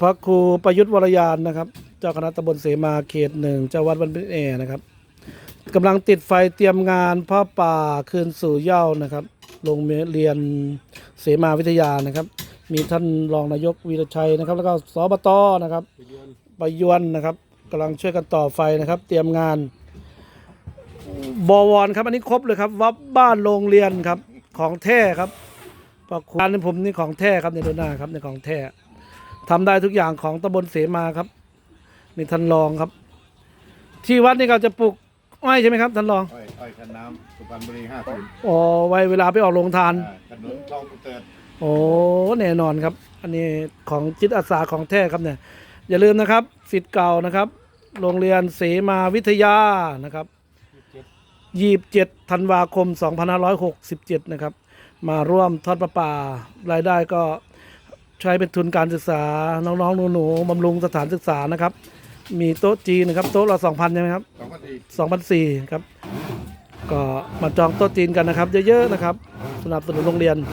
พระครูประยุทธ์วรยานนะครับ เจ้าคณะตำบลเสมาเขตหนึ่งเจ้าวัดวันเป็นแอนะครับกำลังติดไฟเตรียมงานพ่อป่าคืนสู่เหย้านะครับโรงเรียนเสมาวิทยานะครับ มีท่านรองนายกวีรชัยนะครับ แล้วก็สบตนะครับประยวนนะครับกำลังช่วยกันต่อไฟนะครับ เตรียมงานบวรครับ อันนี้ครบเลยครับ วัดบ้านโรงเรียนครับของแท้ครับพระครูร้านผมนี่ของแท้ครับในโดหน้าครับในของแท้ ทำได้ทุกอย่างของตำบลเสมาครับนี่ท่านรองครับ ที่วัดนี่ก็จะปลูกอ้อยใช่ไหมครับท่านรองอ้อยอ้อยคันน้ำสุพรรณบุรีห้าศูนย์อ๋อไว้เวลาไปออกโรงทานถนนคลองกุเติร์ดโอ้แน่นอนครับ อันนี้ของจิตอาสาของแท้ครับเนี่ย อย่าลืมนะครับสิทธิ์เก่านะครับ โรงเรียนเสมาวิทยานะครับยีบเจ็ดธันวาคม2567นะครับ มาร่วมทอดประป่ารายได้ก็ ใช้เป็นทุนการศึกษาน้องๆหนูๆบำรุงสถานศึกษานะครับ มีโต๊ะจีนนะครับโต๊ะละ2,000ใช่ไหมครับสองพันสี่2,004ครับ ก็มาจองโต๊ะจีนกันนะครับ เยอะๆนะครับ สนับสนุนโรงเรียน